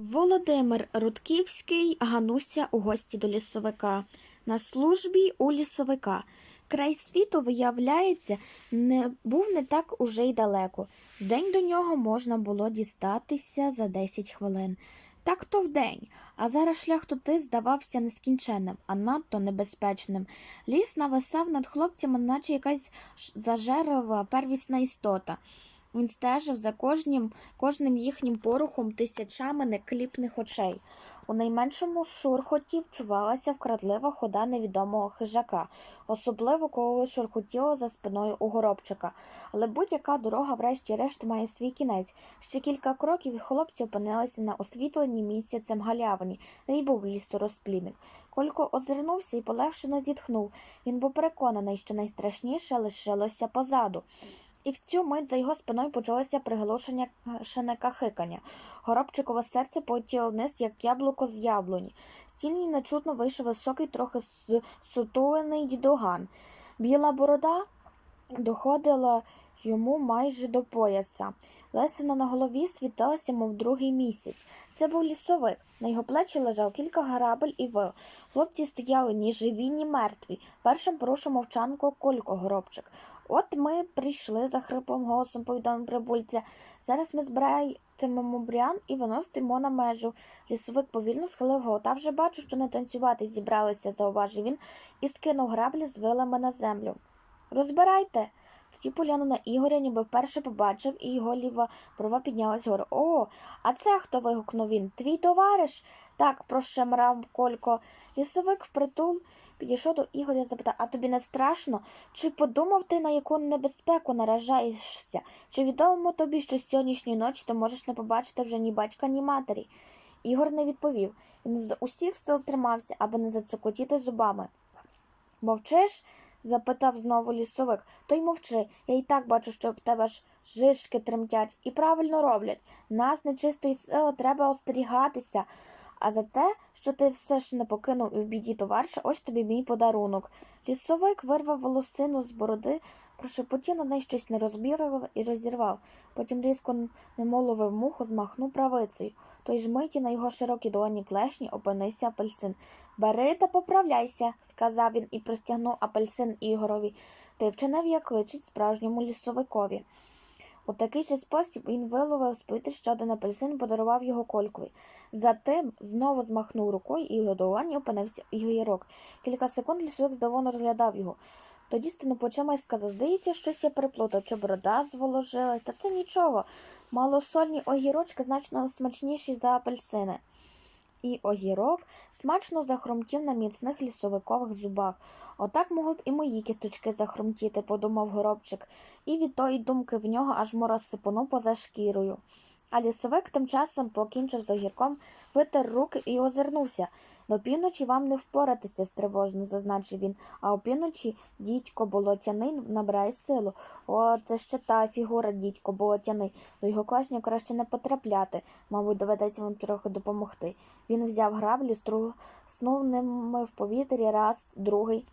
Володимир Рудківський, Гануся у гості до лісовика. На службі у лісовика. Край світу, виявляється, не був не так уже й далеко. Вдень до нього можна було дістатися за 10 хвилин. Так то вдень, а зараз шлях туди здавався нескінченним, а надто небезпечним. Ліс нависав над хлопцями, наче якась зажерова первісна істота. Він стежив за кожним, кожним їхнім порухом тисячами некліпних очей. У найменшому шурхоті вчувалася вкрадлива хода невідомого хижака, особливо коли шурхотіло за спиною у горобчика. Але будь-яка дорога, врешті-решт, має свій кінець. Ще кілька кроків і хлопці опинилися на освітленій місяцем галявині, де й був лісорозплідник. Колько озирнувся і полегшено зітхнув. Він був переконаний, що найстрашніше лишилося позаду. І в цю мить за його спиною почалося приголошення шене кахикання. Горобчикове серце полетіло вниз, як яблуко з яблуні. З тіні нечутно вийшов високий, трохи сутулений дідуган. Біла борода доходила йому майже до пояса. Лесина на голові світилася, мов другий місяць. Це був лісовик. На його плечі лежав кілька гарабель і вил. Хлопці стояли ні живі, ні мертві. Першим порушив мовчанку Колько Горобчик. От ми прийшли за хриплим голосом, повідомив прибульця. Зараз ми збиратимемо брян і виносимо на межу. Лісовик повільно схилив голову. Та вже бачу, що не танцювати зібралися, зауважив він і скинув граблі з вилами на землю. Розбирайте. Тоді поглянув на Ігоря, ніби вперше побачив, і його ліва брова піднялась вгору. О, а це хто? вигукнув він. Твій товариш? Так, прошемрав Колько. Лісовик впритул підійшов до Ігоря і запитав, а тобі не страшно? Чи подумав ти, на яку небезпеку наражаєшся? Чи відомо тобі, що сьогоднішньої ночі ти можеш не побачити вже ні батька, ні матері? Ігор не відповів. Він з усіх сил тримався, аби не зацокотіти зубами. Мовчиш? Запитав знову лісовик. То й мовчи. Я й так бачу, що в тебе ж жишки тремтять і правильно роблять. Нас нечистої сили треба остерігатися. А за те, що ти все ж не покинув і в біді товариша, ось тобі мій подарунок. Лісовик вирвав волосину з бороди, прошепотів на неї щось нерозбірливе і розірвав. Потім різко немоловив муху, змахнув правицею. Той ж миті на його широкій долоні клешні опинився апельсин. Бери та поправляйся, сказав він і простягнув апельсин Ігорові. Ти вчинив, як личить справжньому лісовикові. У такий же спосіб він виловив з повітря ще один апельсин і подарував його колькові. Затим знову змахнув рукою, і його долоні опинився огірок. Кілька секунд лісовик здивовано розглядав його. Тоді стинув плечима і сказав, здається, щось я переплутав, чи борода зволожилась, та це нічого. Малосольні огірочки значно смачніші за апельсини. І огірок смачно захрумтів на міцних лісовикових зубах. Отак могли б і мої кісточки захрумтіти, подумав горобчик, і від тої думки в нього аж мороз сипонув поза шкірою. А лісовик тим часом покінчив з огірком, витер руки і озирнувся. До півночі вам не впоратися, стривожно зазначив він, а опівночі дідько болотяний набирає силу. О, це ще та фігура дідько болотяний. До його клашня краще не потрапляти. Мабуть, доведеться вам трохи допомогти. Він взяв граблю, струснув ними в повітрі раз, другий,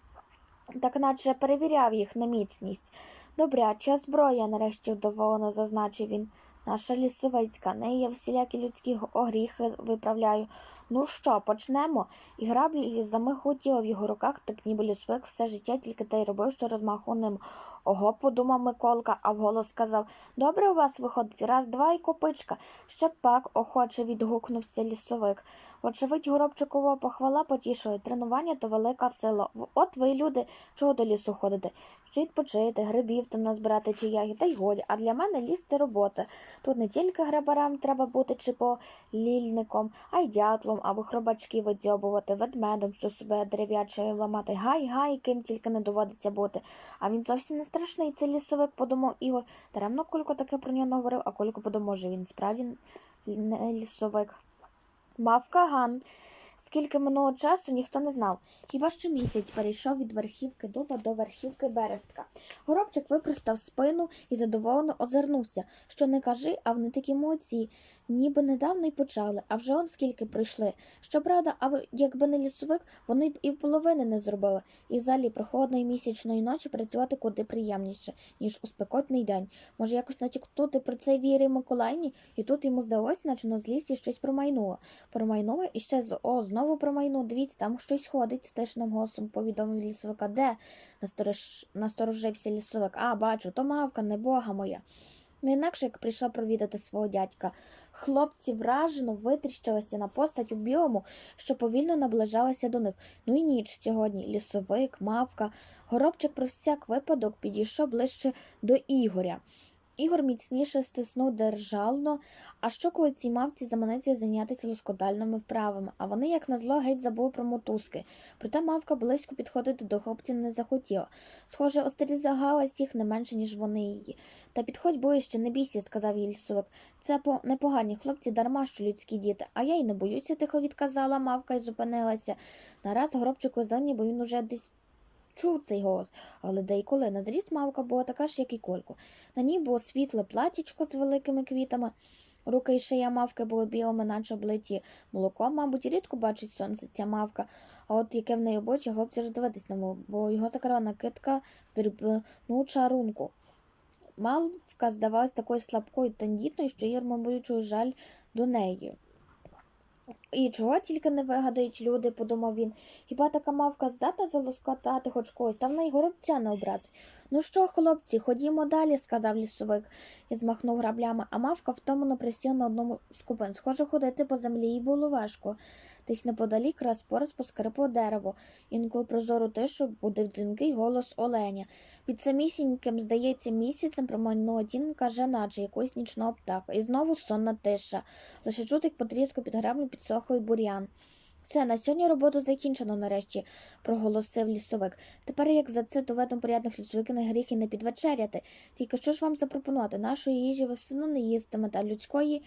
так наче перевіряв їх на міцність. Добряча зброя, нарешті вдоволено зазначив він. Наша лісовицька, неї я всілякі людські огріхи виправляю. Ну що, почнемо? І граблі замихотіла в його руках, так ніби лісовик все життя тільки те й робив, що розмаху ним. Ого, подумав Миколка, а вголос сказав Добре у вас виходить, раз, два і копичка. Ще пак, охоче відгукнувся лісовик. Вочевидь, горобчикова похвала потішила. Тренування то велика сила. От ви, люди, чого до лісу ходите? Чи відпочити, грибів там назбирати чи ягід, та й годі. А для мене ліс це робота. Тут не тільки грабарам треба бути чи полільником, а й дятлом або хробачки видзьобувати, ведмедом, що себе дерев'яче ламати. Гай, гай, ким тільки не доводиться бути. А він зовсім не страшний, цей лісовик, подумав Ігор. Даремно Колько таке про нього говорив, а Колько подумав, може він справді не лісовик. Мав каган. Скільки минуло часу, ніхто не знав. Хіба що місяць перейшов від верхівки дуба до верхівки берестка. Горобчик випростав спину і задоволено озирнувся. Що не кажи, а вони такі молодці. Ніби недавно й почали, а вже он скільки прийшли. Щоправда, аби якби не лісовик, вони б і половини не зробили. І взагалі прохолодної місячної ночі працювати куди приємніше, ніж у спекотний день. Може, якось натякнути про це віри Миколайні, і тут йому здалося, наче на злісті щось промайнуло. Промайнуло і ще з о, знову промайнуло. Дивіться, там щось ходить стишним голосом, повідомив лісовика. Де? Насторож... Насторожився лісовик. А, бачу, то мавка, не бога моя. Не інакше як прийшла провідати свого дядька. Хлопці вражено витріщилися на постать у білому, що повільно наближалася до них. Ну і ніч сьогодні. Лісовик, мавка. Горобчик про всяк випадок підійшов ближче до Ігоря. Ігор міцніше стиснув держално, а що коли цій мавці заманеться зайнятися лоскотальними вправами, а вони, як назло, геть забули про мотузки. Проте мавка близько підходити до хлопців не захотіла. Схоже, остерігалась їх не менше, ніж вони її. Та підходь ближче, не бійся, сказав їй лісовик. Це по непогані хлопці, дарма що людські діти. А я й не боюся, тихо відказала мавка і зупинилася. Нараз горобчику здав, ніби він уже десь чув цей голос, але де й коли на зріст мавка була така ж, як і кольку. На ній було світле платічко з великими квітами. Руки і шия мавки були білими, наче облиті молоком, мабуть, рідко бачить сонце ця мавка, а от яке в неї обличчя, хлопці ж дивитись не мов, бо його закрила накидка дрібну чарунку. Мавка здавалась такою слабкою та тендітною, що Ігор, мабуть, жаль до неї. І чого тільки не вигадають люди, подумав він. Хіба така мавка здатна залоскотати хоч когось, та в неї горобця не образить. Ну що, хлопці, ходімо далі, сказав лісовик і змахнув граблями, а мавка втомлено присіла на одному з купин. Схоже, ходити по землі їй було важко. Десь неподалік раз по раз поскрипало дерево. Інколи прозору тишу буде дзвінкий голос оленя. Під самісіньким, здається, місяцем промайнула тінка женаче якоїсь нічного птаха. І знову сонна тиша. Лише чути, як потріску під греблю підсохлий бур'ян. Все, на сьогодні роботу закінчено нарешті, проголосив лісовик. Тепер, як за це доведено порядних лісовиків не гріх і не підвечеряти. Тільки що ж вам запропонувати? Нашої їжі ви все одно не їстимете, а людської,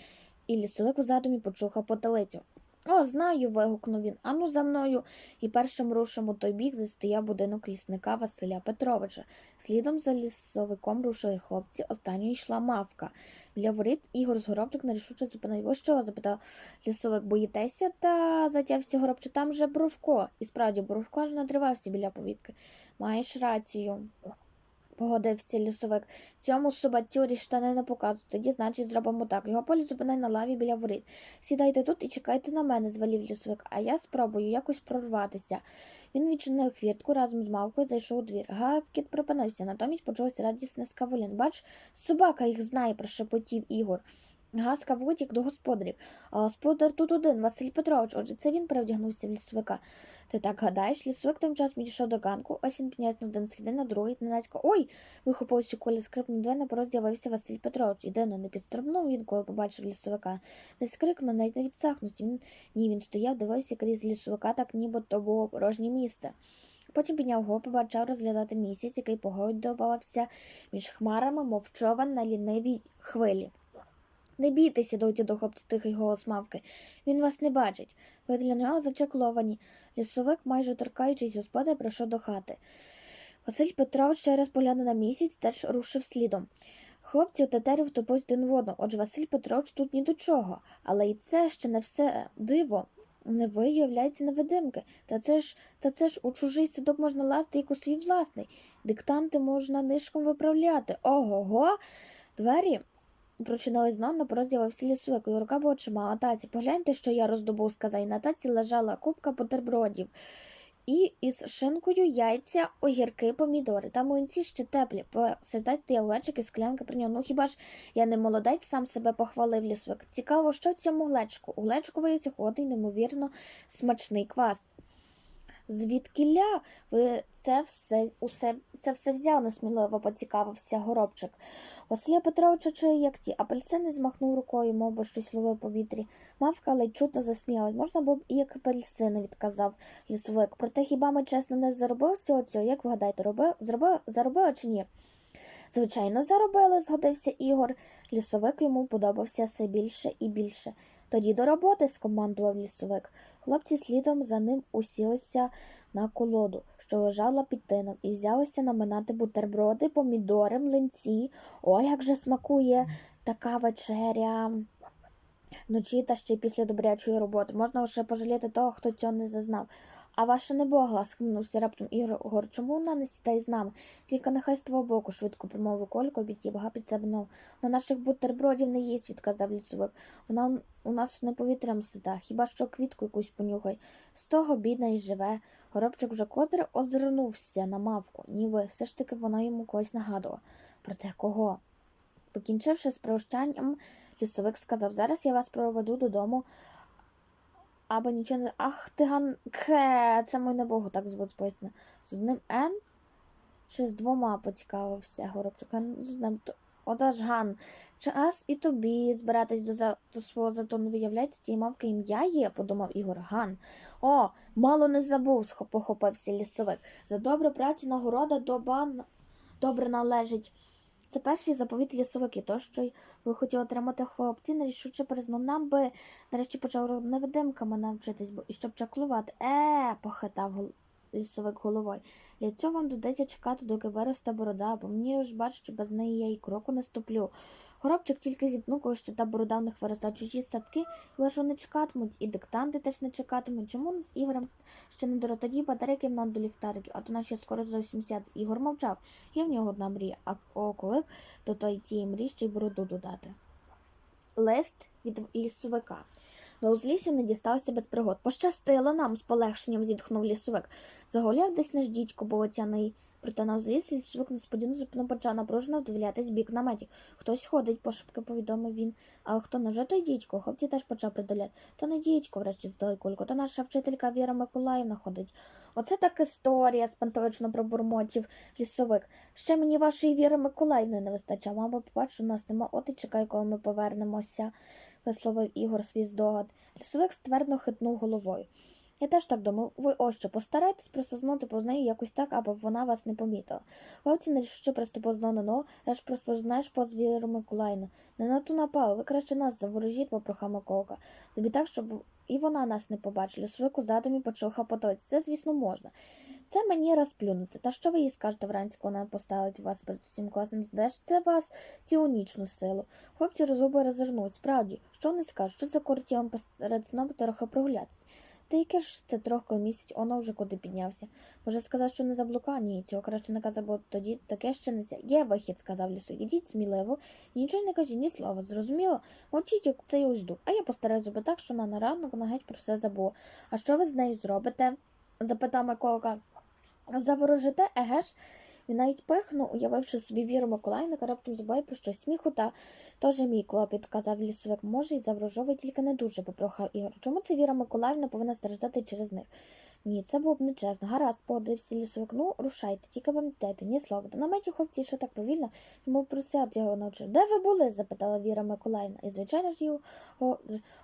і лісовик у задумі почухав потилицю. О, знаю. вигукнув він. Ану за мною. І першим рушимо той бік, де стояв будинок лісника Василя Петровича. Слідом за лісовиком рушили хлопці, останньою йшла мавка. Біля воріт Ігор з горобчик нерішуче зупинив. Ви що? запитав лісовик. Боїтеся? Та затявся горобчик. Там же Бровко. І справді, Бровко аж надривався біля повітки. Маєш рацію. Погодився лісовик. Цьому собацюрі штани не показують. Тоді, значить, зробимо так. Його полі зупинай на лаві біля воріт. Сідайте тут і чекайте на мене, звалів лісовик, а я спробую якось прорватися. Він відчинив хвіртку разом з мавкою, зайшов у двір. Гавкіт припинився, натомість почулося радісне скавулін. Бач, собака їх знає, прошепотів Ігор. Гаска вутік до господарів. А господар тут один, Василь Петрович. Отже, це він перевдягнувся в лісовика. Ти так гадаєш, лісовик тим часом підійшов до ганку, ось він підняв на один східин, на другий, зненацька. Ой! вихопився колі скрипнув двері, порозі з'явився Василь Петрович. І дивно не підстрибнув він, коли побачив лісовика. Не скрикнув, навіть не відсахнувся. Він, ні, він стояв, дивився крізь лісовика, так ніби то було порожнє місце. Потім підняв голову, побачав розглядати місяць, який погодувався між хмарами, мов човен на лінивій хвилі. Не бійтеся, дойти до хлопця тихий голос мавки. Він вас не бачить. Ви для нього зачекловані. Лісовик, майже торкаючись господи, прийшов до хати. Василь Петрович ще раз поглянув на місяць, теж рушив слідом. Хлопці отетерів втопились один в одного. Отже, Василь Петрович тут ні до чого. Але і це ще не все диво. Не виявляється невидимки. Та це ж та це ж у чужий садок можна лазити, як у свій власний. Диктанти можна нишком виправляти. Ого го. Двері прочинались знов на порозі з'явився лісовик, і рука була чимала. Таці, погляньте, що я роздобув, сказав. І на таці лежала купка бутербродів. І із шинкою яйця, огірки, помідори. Та млинці ще теплі. Посидать стояв глечик і склянка при нього. Ну хіба ж я не молодець, сам себе похвалив лісовик. Цікаво, що в цьому глечку. У глечку виявився холодний, неймовірно смачний квас. Звідкіля ви це все усе це все взяв, несміливо поцікавився горобчик. Василя Петровича чує, як ті апельсини змахнув рукою, мов би щось ловив повітрі. Мавка ледь чутно засміялась. Можна було б і як апельсини, відказав лісовик. Проте хіба ми чесно не заробили всього цього? Як ви гадаєте, робили, зробили, заробили чи ні? Звичайно, заробили, згодився Ігор. Лісовик йому подобався все більше і більше. Тоді до роботи, скомандував лісовик. Хлопці слідом за ним усілися на колоду, що лежала під тином, і взялися наминати бутерброди, помідори, млинці. Ой, як же смакує така вечеря. Вночі та ще після добрячої роботи. Можна лише пожаліти того, хто цього не зазнав. А ваша небогла, схимнувся раптом Ігор. Чому вона не сідає з нами? Тільки нехай з твого боку, швидко промовив Колько, бага під себе. На наших бутербродів не їсть, відказав лісовик. Вона у нас не повітрям сита, хіба що квітку якусь понюхай. З того бідна і живе. Горобчик вже котре озирнувся на мавку, ніби все ж таки вона йому когось нагадувала. Проте кого? Покінчивши з прощанням, лісовик сказав, зараз я вас проведу додому, аби нічого не. Ах ти ган. Ке, це мой небогу, так звуть поясни. З одним Н чи з двома поцікавився горобчик. Ган з одним. То- Отож, Ган, час і тобі збиратись до, за... до свого затону виявляється, цієї мавки ім'я є, подумав Ігор. Ган. О, мало не забув, похопився лісовик. За добру працю нагорода доба добре належить. Це перший заповіт лісовики. То, що й ви хотіли отримати хлопці, нерішуче признав нам би нарешті почав невидимками навчитись, бо і щоб чаклувати. Е, похитав гол- лісовик головою. Для цього вам доведеться чекати, доки виросте борода, бо мені ж бачу, що без неї я і кроку не ступлю. Горобчик тільки зітнув, коли ще та борода в чужі садки, що не чекатимуть, і диктанти теж не чекатимуть. Чому з Ігорем ще не до тоді батарейки нам до ліхтариків, а то наче скоро зовсім сяд. Ігор мовчав. Є в нього одна мрія, а коли б до тої тієї мрії ще й бороду додати. Лист від лісовика. До узлісся не дістався без пригод. Пощастило нам, з полегшенням зітхнув лісовик. Загуляв десь наш дідько болотяний. Проте на узліссі лісовик несподівано почав напружено вдивлятись бік наметів. Хтось ходить, пошепки повідомив він. Але хто невже той дідько? Хлопці теж почав придивляти. То не дідько, врешті здали кульку, то наша вчителька Віра Миколаївна ходить. Оце так історія, спантелично пробурмотів лісовик. Ще мені вашої Віри Миколаївни не вистачає. Мама, побачу, у нас нема, от коли ми повернемося, висловив Ігор свій здогад. Лісовик ствердно хитнув головою. Я теж так думав. Ви ось що, постарайтесь просознути по нею якось так, аби вона вас не помітила. Хлопці нерішуче приступив знову на ногу, я ж просто знаєш по звіру Миколаївну. Не на ту напали, ви краще нас заворожіть, попрохав Миколка. Зробіть так, щоб і вона нас не побачила. Лісовик у задумі почав хапотати. Це, звісно, можна. Це мені розплюнути. Та що ви їй скажете вранці, коли вона поставить вас перед усім класом? Де ж це вас цілу нічну силу? Хлопці розуби розвернуть. Справді, що вони скажуть? Що за кортілом посеред сном трохи прогулятись? Та яке ж це трохи місяць, воно вже куди піднявся. Може сказати, що не заблука? Ні, цього краще не казав, бо тоді таке ще не ця. Є вихід, сказав лісу. Ідіть сміливо, і нічого не кажіть, ні слова. Зрозуміло? Мовчіть, як це ось йду. А я постараюсь зробити так, що на ранок вона геть про все забула. А що ви з нею зробите? запитав Миколка. Заворожите, еге ж? Він навіть пирхнув, уявивши собі віру Миколаївника, раптом забуває про щось сміху та теж мій клопіт, казав лісовик. Може, й заворожовий, тільки не дуже, попрохав Ігор. Чому це Віра Миколаївна повинна страждати через них? Ні, це було б нечесно. Гаразд, погодився лісовик. Ну, рушайте, тільки пам'ятайте, ні слова. Та наметі хлопці, що так повільно, йому просят його ночі. Де ви були? запитала Віра Миколаївна. І, звичайно ж, його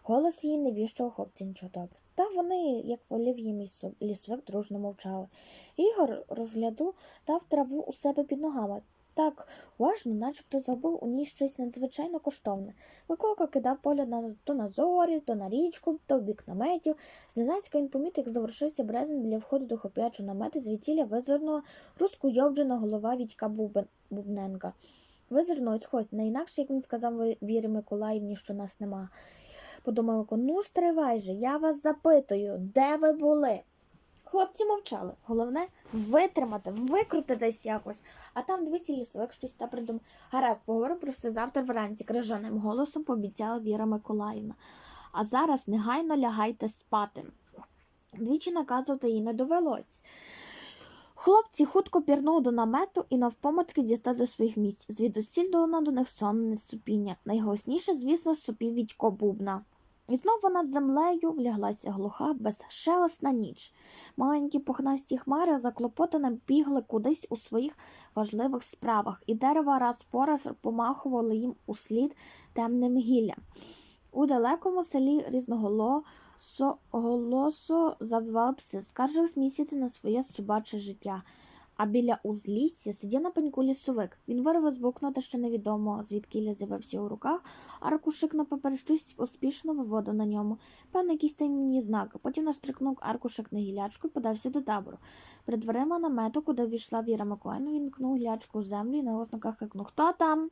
голос її не віщого хлопця нічого добре. Та вони, як волів їм лісовик, дружно мовчали. Ігор розгляду дав траву у себе під ногами. Так уважно, начебто забув у ній щось надзвичайно коштовне. Миколка кидав погляд на то на зорі, то на річку, то в бік наметів. Зненацька він помітив, як заворушився брезент біля входу до хоп'ячого намету, звідтіля визирнула розкуйовджена голова Вітька. Бубненка. Визирнув сходь, не інакше, як він сказав Вірі Миколаївні, що нас нема. Подумав, Микола, ну стривай же, я вас запитую, де ви були? Хлопці мовчали. Головне витримати, викрутитись якось. А там двісті лісовик щось та придумав. Гаразд, поговорю про все завтра вранці, крижаним голосом пообіцяла Віра Миколаївна. А зараз негайно лягайте спати. Двічі наказувати їй не довелось. Хлопці хутко пірнули до намету і навпомацьки дістали до своїх місць. Звідусіль долина до них сонне супіння. Найголосніше, звісно, супів Вітько Бубна. І знов над землею вляглася глуха, безшелесна ніч. Маленькі пухнасті хмари заклопотано бігли кудись у своїх важливих справах, і дерева раз по раз помахували їм услід темним гіллям. У далекому селі різноголосо голосо завивали пси, скаржились місяці на своє собаче життя. А біля узлісся сидів на пеньку лісовик. Він вирвав з блокнота, що невідомо, звідки з'явився у руках, аркушик на папері щось успішно виводив на ньому. Певно, якісь таємні знаки. Потім настрикнув аркушик на гілячку і подався до табору. Перед дверима намету, куди війшла Віра Миколаївна, він кнув гілячку у землю і на голосно хикнув. Хто там?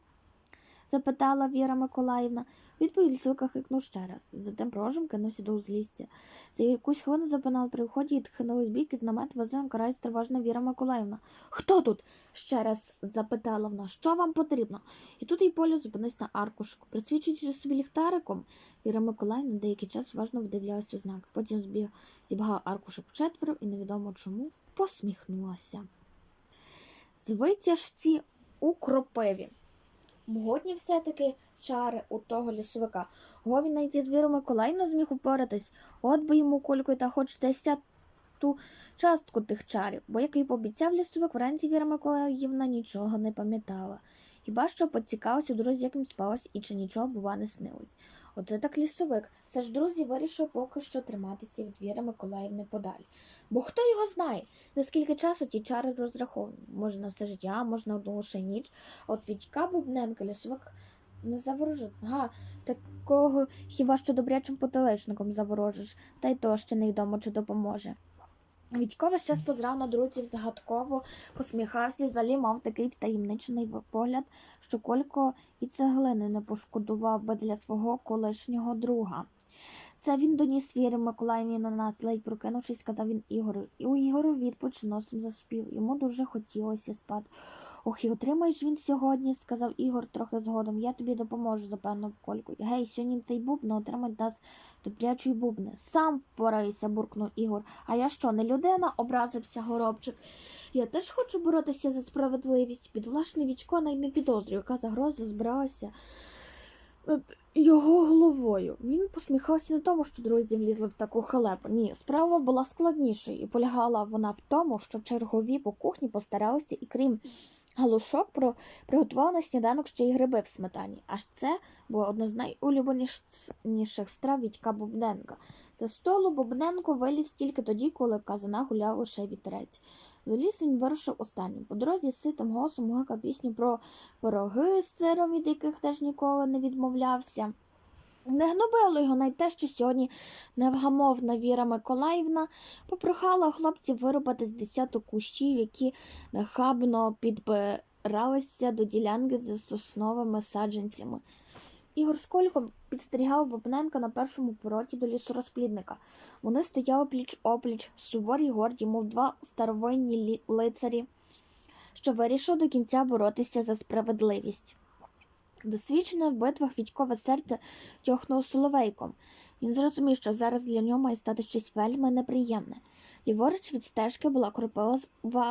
запитала Віра Миколаївна. Відповідь лісовика хикнув ще раз. Затим прожим кинувся до узлісся. За якусь хвилину запинали при вході і тхнули бік із намет возив карається тривожна Віра Миколаївна. Хто тут? ще раз запитала вона. Що вам потрібно? І тут їй Поля зупинився на аркушку. Присвічуючи собі ліхтариком, Віра Миколаївна деякий час уважно вдивлялася у знак. Потім збіг, зібгав аркушок вчетверо і невідомо чому посміхнулася. З витяжці у кропиві. Годні все-таки чари у того лісовика. Го він навіть із Вірою Миколаївною зміг упоратись. От би йому кулькою та хоч десяту частку тих чарів, бо як і пообіцяв лісовик, вранці Віра Миколаївна нічого не пам'ятала. Хіба що поцікавився у друзі, як їм спалось і чи нічого, бува, не снилось. Оце так лісовик. Все ж друзі вирішив поки що триматися від Віри Миколаївни подалі. Бо хто його знає, наскільки часу ті чари розраховані? Може на все життя, може на одну лише ніч. От Вітька Бубненка лісовик не заворожить. Га, такого хіба що добрячим потиличником заворожиш, та й то ще невідомо, чи допоможе. Вітько весь час позрав на друзів загадково, посміхався, взагалі мав такий втаємничений погляд, що Колько і цеглини не пошкодував би для свого колишнього друга. Це він доніс Віри Миколаївні на нас, ледь прокинувшись, сказав він Ігору. І у Ігору відпоч носом заспів. Йому дуже хотілося спати. Ох, і отримаєш він сьогодні, сказав Ігор трохи згодом. Я тобі допоможу, запевнив Колько. Гей, сьогодні цей бубна отримать нас добрячої бубни. Сам впорайся, буркнув Ігор. А я що, не людина? образився горобчик. Я теж хочу боротися за справедливість. Підлашний Вічко навіть не підозрює, яка загроза збиралася його головою. Він посміхався не тому, що друзі влізли в таку халепу. Ні, справа була складнішою, і полягала вона в тому, що чергові по кухні постаралися, і крім галушок, про приготували на сніданок ще й гриби в сметані. Аж це було одна з найулюбленіших страв Вітька Бубненка. За столу Бубненко виліз тільки тоді, коли казана гуляв лише вітерець. До він вирушив останнім. По дорозі з ситим голосом гукав пісню про пироги з сиром, від яких теж ніколи не відмовлявся. Не гнобило його навіть те, що сьогодні невгамовна Віра Миколаївна попрохала хлопців вирубати з десяток кущів, які нахабно підбиралися до ділянки з сосновими саджанцями. Ігор з Кольком підстерігав Бобненка на першому пороті до лісорозплідника. Вони стояли пліч опліч, суворі горді, мов два старовинні лицарі, що вирішив до кінця боротися за справедливість. Досвідчене в битвах Вітькове серце тьохнуло соловейком. Він зрозумів, що зараз для нього має стати щось вельми неприємне. Ліворуч від стежки була кропива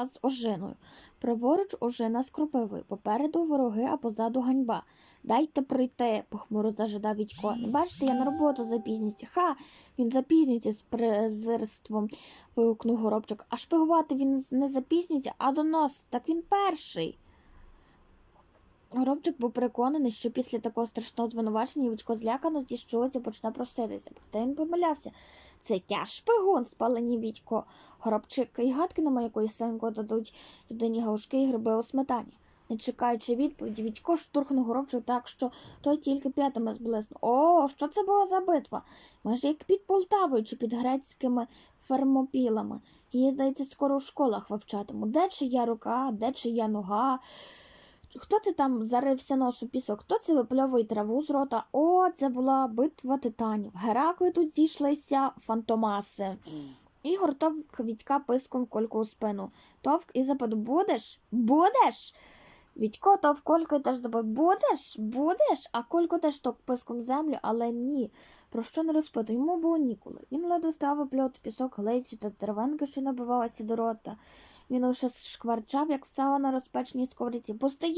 з ожиною, праворуч ожина з кропивою, попереду вороги, а позаду ганьба. Дайте пройти, похмуро зажадав Вітько. Не бачите, я на роботу запізнююся. Ха, він запізнюється з презирством, вигукнув горобчик. А шпигувати він не запізнюється, а доносить. Так він перший. Горобчик був переконаний, що після такого страшного звинувачення Вітько злякано зіщулиться, почне проситися. Проте він помилявся. Це тяж шпигун, спалені Вітько. Горобчик і гадки на якої синку дадуть людині галушки і гриби у сметані. Не чекаючи відповіді, Вітько штурхнув горобчик так, що той тільки п'ятами зблиснув. О, що це була за битва? Майже як під Полтавою чи під грецькими фермопілами. Її, здається, скоро у школах вивчатиму. Де чия рука, де чия нога. Хто це там зарився нос у пісок? Хто це випльовує траву з рота? О, це була битва титанів. Геракли тут зійшлися фантомаси. Ігор товк Вітька писком кольку у спину. Товк і запитав, будеш? Будеш? Вітько в кольку і теж забув. будеш? Будеш? А колько теж то писком землю, але ні. Про що не розпитую. Йому було ніколи. Він ледве став випльовувати пісок, глицю та травинки, що набивалася до рота. Він лише шкварчав, як сало на розпеченій сковорідці.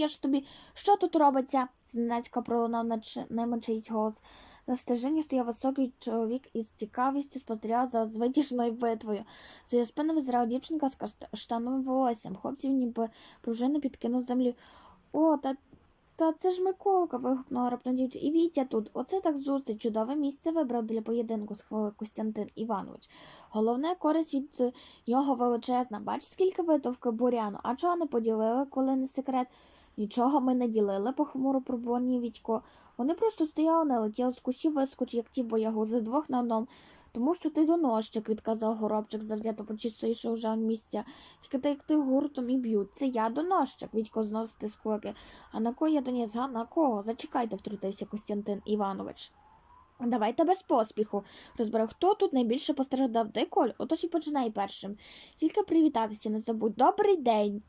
ж тобі, що тут робиться? зненацька пролунав наче- ними чийсь голос. На стояв високий чоловік із цікавістю спостерігав за звитяжною битвою. За його спиною зрала дівчинка з каштановим волоссям. Хлопців ніби пружини підкинув землі. О, та Та це ж Миколка, вигукнула раптом дівчина. І Вітя тут. Оце так зустріч. Чудове місце вибрав для поєдинку, схвалив Костянтин Іванович. Головне користь від е, нього величезна. Бач, скільки витовки буряну. А чого не поділили, коли не секрет? Нічого ми не ділили, похмуро пробонів Вітько. Вони просто стояли, не летіли з кущів вискоч, як ті боягузи двох на одному. Тому що ти донощик, відказав горобчик, завзято почистивши уже місця. Тільки як ти гуртом і б'ють. Це я донощик, Вітько знов стис кулаки. А на кого я доніс? Га? На кого? Зачекайте, втрутився Костянтин Іванович. Давайте без поспіху. Розберу, хто тут найбільше постраждав. Дай Коль, отож і починай першим. Тільки привітатися не забудь. Добрий день,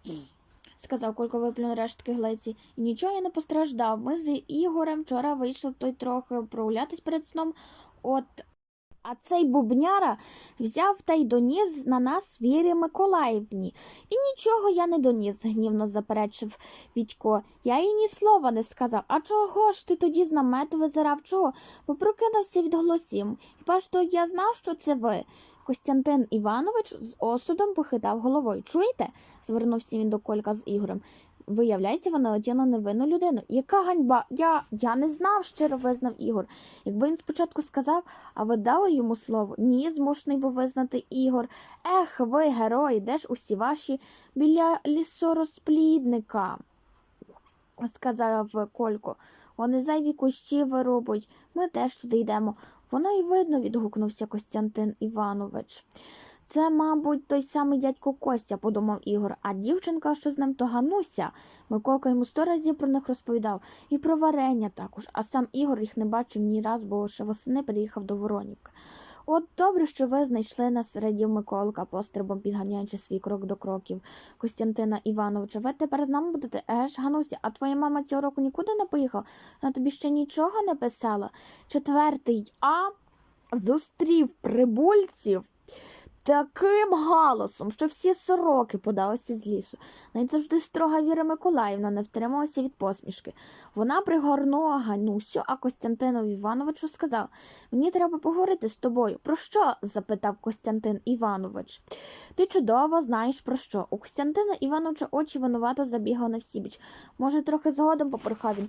сказав Колько виплюнув рештки глеці, І нічого я не постраждав. Ми з Ігорем вчора вийшли той трохи прогулятись перед сном. От. А цей бубняра взяв та й доніс на нас Вірі Миколаївні. І нічого я не доніс, гнівно заперечив Вітько. Я їй ні слова не сказав. А чого ж ти тоді з намету визирав? Чого? Бо прокинувся від голосів. Хіба ж то я знав, що це ви? Костянтин Іванович з осудом похитав головою. Чуєте? звернувся він до Колька з Ігорем. Виявляється, вона летіла невинну людину. Яка ганьба? Я, я не знав, щиро визнав Ігор. Якби він спочатку сказав, а ви дали йому слово? Ні, змушений був визнати Ігор. Ех, ви, герої, де ж усі ваші біля лісорозплідника? сказав Колько. Вони зайві кущі вирубують. Ми теж туди йдемо. Воно й видно, відгукнувся Костянтин Іванович. Це, мабуть, той самий дядько Костя, подумав Ігор, а дівчинка, що з ним, то Гануся. Миколка йому сто разів про них розповідав, і про варення також, а сам Ігор їх не бачив ні раз, бо лише восени приїхав до Воронівки. От добре, що ви знайшли нас, радів Миколка, пострибом підганяючи свій крок до кроків Костянтина Івановича. Ви тепер з нами будете? Еж, Гануся, а твоя мама цього року нікуди не поїхала? Вона тобі ще нічого не писала. Четвертий А зустрів прибульців таким галасом, що всі сороки подалися з лісу. Навіть завжди строга Віра Миколаївна не втрималася від посмішки. Вона пригорнула Ганусю, а Костянтинові Івановичу сказала: Мені треба поговорити з тобою. Про що? запитав Костянтин Іванович. Ти чудово знаєш про що. У Костянтина Івановича очі винувато забігали на всібіч. Може, трохи згодом попрохав він.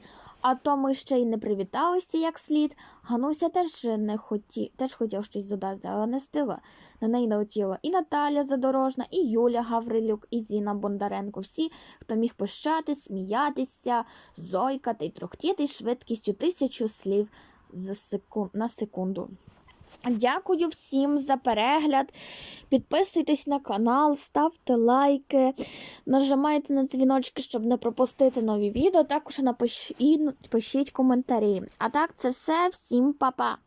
А то ми ще й не привіталися як слід. Гануся теж не хоті... теж хотів щось додати, але не стила. На неї налетіла і Наталя Задорожна, і Юля Гаврилюк, і Зіна Бондаренко. Всі, хто міг пищати, сміятися, зойкати й трохтіти швидкістю тисячу слів за секунд... на секунду. Дякую всім за перегляд. Підписуйтесь на канал, ставте лайки, нажимайте на дзвіночки, щоб не пропустити нові відео. Також напишіть, пишіть коментарі. А так, це все. Всім па-па!